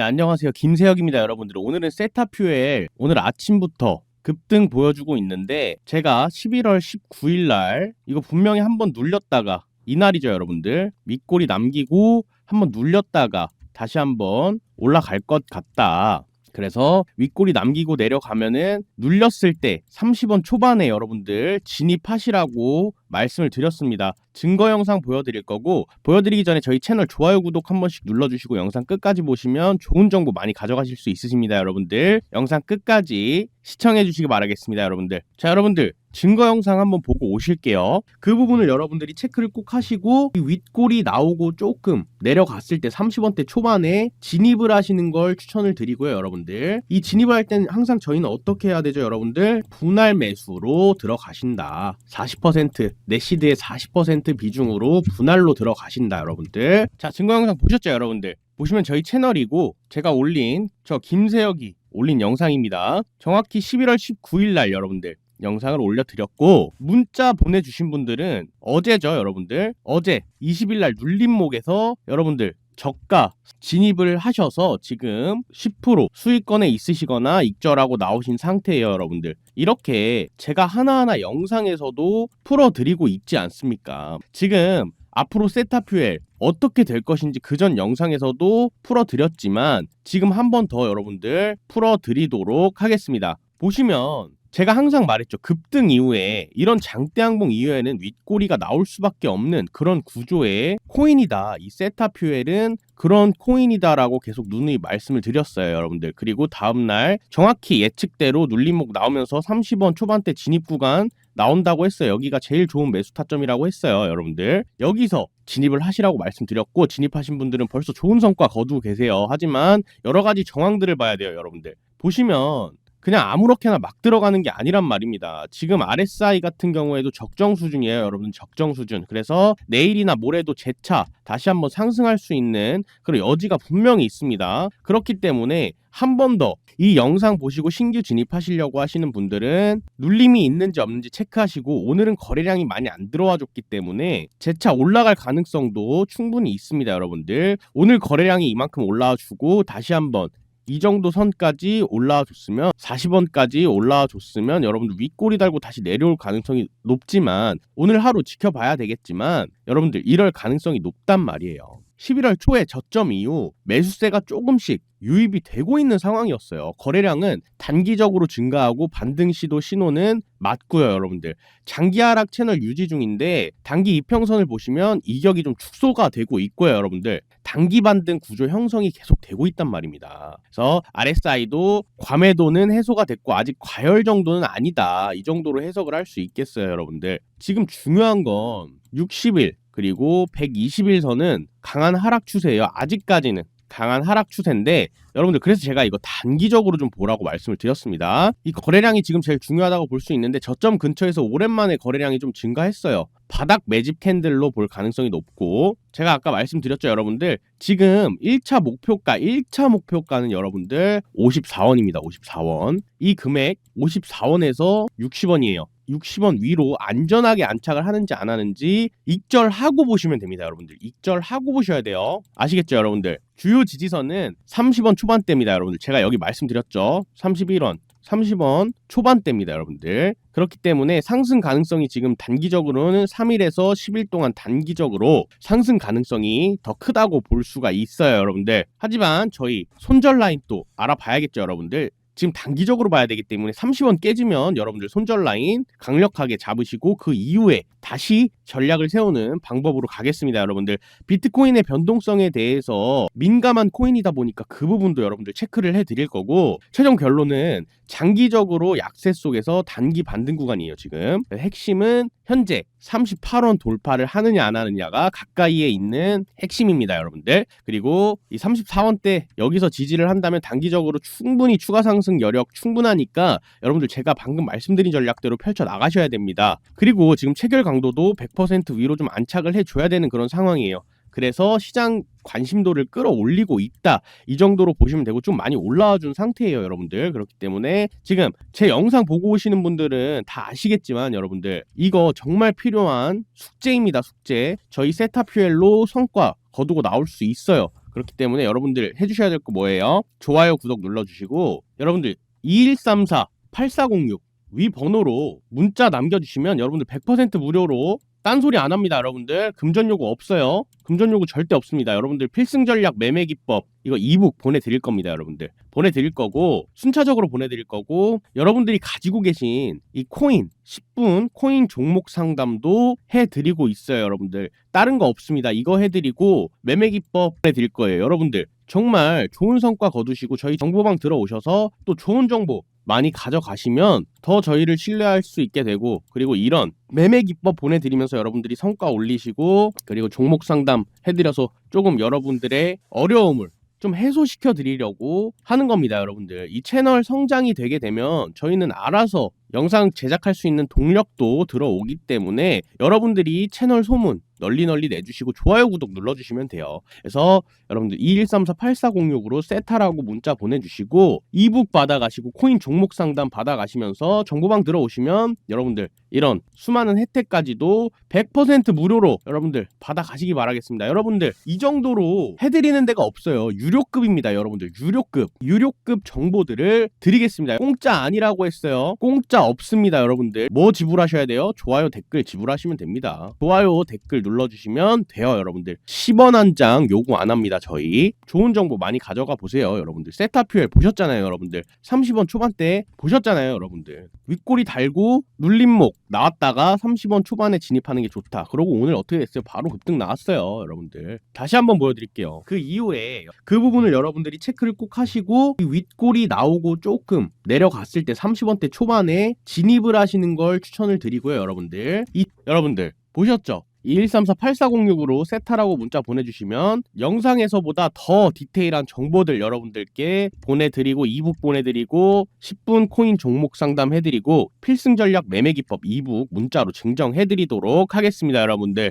네, 안녕하세요. 김세혁입니다, 여러분들. 오늘은 세타퓨엘 오늘 아침부터 급등 보여주고 있는데 제가 11월 19일 날 이거 분명히 한번 눌렸다가 이날이죠, 여러분들. 밑골이 남기고 한번 눌렸다가 다시 한번 올라갈 것 같다. 그래서 윗골이 남기고 내려가면은 눌렸을 때 30원 초반에 여러분들 진입하시라고 말씀을 드렸습니다. 증거 영상 보여드릴 거고 보여드리기 전에 저희 채널 좋아요 구독 한 번씩 눌러주시고 영상 끝까지 보시면 좋은 정보 많이 가져가실 수 있으십니다 여러분들. 영상 끝까지 시청해 주시기 바라겠습니다 여러분들. 자 여러분들 증거 영상 한번 보고 오실게요. 그 부분을 여러분들이 체크를 꼭 하시고 이 윗골이 나오고 조금 내려갔을 때 30원대 초반에 진입을 하시는 걸 추천을 드리고요 여러분들. 이 진입을 할 때는 항상 저희는 어떻게 해야 되죠 여러분들? 분할 매수로 들어가신다. 40% 내시드의 40% 비중으로 분할로 들어가신다 여러분들. 자 증거 영상 보셨죠 여러분들? 보시면 저희 채널이고 제가 올린 저 김세혁이 올린 영상입니다. 정확히 11월 19일 날 여러분들 영상을 올려드렸고 문자 보내주신 분들은 어제죠 여러분들 어제 20일 날 눌림목에서 여러분들 저가 진입을 하셔서 지금 10% 수익권에 있으시거나 익절하고 나오신 상태예요, 여러분들. 이렇게 제가 하나하나 영상에서도 풀어드리고 있지 않습니까? 지금 앞으로 세타퓨엘 어떻게 될 것인지 그 전 영상에서도 풀어드렸지만 지금 한 번 더 여러분들 풀어드리도록 하겠습니다. 보시면 제가 항상 말했죠. 급등 이후에 이런 장대 항봉 이후에는 윗꼬리가 나올 수밖에 없는 그런 구조의 코인이다. 이 세타 퓨엘은 그런 코인이다라고 계속 누누이 말씀을 드렸어요, 여러분들. 그리고 다음날 정확히 예측대로 눌림목 나오면서 30원 초반대 진입 구간 나온다고 했어요. 여기가 제일 좋은 매수 타점이라고 했어요, 여러분들. 여기서 진입을 하시라고 말씀드렸고 진입하신 분들은 벌써 좋은 성과 거두고 계세요. 하지만 여러 가지 정황들을 봐야 돼요, 여러분들. 보시면 그냥 아무렇게나 막 들어가는 게 아니란 말입니다. 지금 RSI 같은 경우에도 적정 수준이에요, 여러분. 적정 수준. 그래서 내일이나 모레도 재차 다시 한번 상승할 수 있는 그런 여지가 분명히 있습니다. 그렇기 때문에 한 번 더 이 영상 보시고 신규 진입하시려고 하시는 분들은 눌림이 있는지 없는지 체크하시고 오늘은 거래량이 많이 안 들어와 줬기 때문에 재차 올라갈 가능성도 충분히 있습니다, 여러분들. 오늘 거래량이 이만큼 올라와 주고 다시 한번 이 정도 선까지 올라와 줬으면 40원까지 올라와 줬으면 여러분들 윗꼬리 달고 다시 내려올 가능성이 높지만 오늘 하루 지켜봐야 되겠지만 여러분들 이럴 가능성이 높단 말이에요. 11월 초에 저점 이후 매수세가 조금씩 유입이 되고 있는 상황이었어요. 거래량은 단기적으로 증가하고 반등 시도 신호는 맞고요, 여러분들. 장기 하락 채널 유지 중인데 단기 이평선을 보시면 이격이 좀 축소가 되고 있고요, 여러분들. 단기 반등 구조 형성이 계속 되고 있단 말입니다. 그래서 RSI도 과매도는 해소가 됐고 아직 과열 정도는 아니다. 이 정도로 해석을 할 수 있겠어요, 여러분들. 지금 중요한 건 60일 그리고 120일선은 강한 하락 추세예요. 아직까지는 강한 하락 추세인데 여러분들 그래서 제가 이거 단기적으로 좀 보라고 말씀을 드렸습니다. 이 거래량이 지금 제일 중요하다고 볼 수 있는데 저점 근처에서 오랜만에 거래량이 좀 증가했어요. 바닥 매집 캔들로 볼 가능성이 높고 제가 아까 말씀드렸죠 여러분들 지금 1차 목표가 1차 목표가는 여러분들 54원입니다 54원 이 금액 54원에서 60원이에요 60원 위로 안전하게 안착을 하는지 안 하는지 익절하고 보시면 됩니다, 여러분들. 익절하고 보셔야 돼요. 아시겠죠, 여러분들? 주요 지지선은 30원 초반대입니다, 여러분들. 제가 여기 말씀드렸죠. 31원, 30원 초반대입니다, 여러분들. 그렇기 때문에 상승 가능성이 지금 단기적으로는 3일에서 10일 동안 단기적으로 상승 가능성이 더 크다고 볼 수가 있어요, 여러분들. 하지만 저희 손절 라인 또 알아봐야겠죠, 여러분들. 지금 단기적으로 봐야 되기 때문에 30원 깨지면 여러분들 손절 라인 강력하게 잡으시고 그 이후에 다시 전략을 세우는 방법으로 가겠습니다, 여러분들. 비트코인의 변동성에 대해서 민감한 코인이다 보니까 그 부분도 여러분들 체크를 해 드릴 거고 최종 결론은 장기적으로 약세 속에서 단기 반등 구간이에요, 지금. 핵심은 현재 38원 돌파를 하느냐 안 하느냐가 가까이에 있는 핵심입니다, 여러분들. 그리고 이 34원대 여기서 지지를 한다면 단기적으로 충분히 추가 상승 여력 충분하니까 여러분들 제가 방금 말씀드린 전략대로 펼쳐 나가셔야 됩니다. 그리고 지금 체결 강도도 100% 위로 좀 안착을 해줘야 되는 그런 상황이에요. 그래서 시장 관심도를 끌어올리고 있다. 이 정도로 보시면 되고 좀 많이 올라와 준 상태예요, 여러분들. 그렇기 때문에 지금 제 영상 보고 오시는 분들은 다 아시겠지만 여러분들 이거 정말 필요한 숙제입니다, 숙제. 저희 세타퓨엘로 성과 거두고 나올 수 있어요. 그렇기 때문에 여러분들 해주셔야 될 거 뭐예요? 좋아요, 구독 눌러주시고 여러분들 2134 8406 위 번호로 문자 남겨주시면 여러분들 100% 무료로 딴소리 안 합니다, 여러분들. 금전 요구 없어요. 금전 요구 절대 없습니다. 여러분들 필승 전략 매매 기법 이거 이북 보내드릴 겁니다, 여러분들. 보내드릴 거고 순차적으로 보내드릴 거고 여러분들이 가지고 계신 이 코인 10분 코인 종목 상담도 해드리고 있어요, 여러분들. 다른 거 없습니다. 이거 해드리고 매매 기법 보내드릴 거예요, 여러분들. 정말 좋은 성과 거두시고 저희 정보방 들어오셔서 또 좋은 정보 많이 가져가시면 더 저희를 신뢰할 수 있게 되고 그리고 이런 매매 기법 보내드리면서 여러분들이 성과 올리시고 그리고 종목 상담 해드려서 조금 여러분들의 어려움을 좀 해소시켜 드리려고 하는 겁니다, 여러분들. 이 채널 성장이 되게 되면 저희는 알아서 영상 제작할 수 있는 동력도 들어오기 때문에 여러분들이 채널 소문 널리 널리 내주시고 좋아요, 구독 눌러주시면 돼요. 그래서 여러분들 2134-8406으로 세타라고 문자 보내주시고 이북 받아가시고 코인 종목 상담 받아가시면서 정보방 들어오시면 여러분들 이런 수많은 혜택까지도 100% 무료로 여러분들 받아가시기 바라겠습니다. 여러분들 이 정도로 해드리는 데가 없어요. 유료급입니다, 여러분들 유료급 유료급 정보들을 드리겠습니다. 공짜 아니라고 했어요. 공짜 없습니다, 여러분들. 뭐 지불하셔야 돼요? 좋아요, 댓글 지불하시면 됩니다. 좋아요, 댓글 눌러주시면 돼요, 여러분들. 10원 한 장 요구 안 합니다, 저희. 좋은 정보 많이 가져가 보세요, 여러분들. 세타퓨엘 보셨잖아요, 여러분들. 30원 초반대 보셨잖아요, 여러분들. 윗꼬리 달고 눌림목 나왔다가 30원 초반에 진입하는 게 좋다. 그러고 오늘 어떻게 됐어요? 바로 급등 나왔어요, 여러분들. 다시 한번 보여드릴게요. 그 이후에 그 부분을 여러분들이 체크를 꼭 하시고 이 윗골이 나오고 조금 내려갔을 때 30원대 초반에 진입을 하시는 걸 추천을 드리고요, 여러분들. 이 여러분들 보셨죠? 2134-8406으로 세타라고 문자 보내주시면 영상에서보다 더 디테일한 정보들 여러분들께 보내드리고 이북 보내드리고 10분 코인 종목 상담 해드리고 필승 전략 매매 기법 이북 문자로 증정해드리도록 하겠습니다 여러분들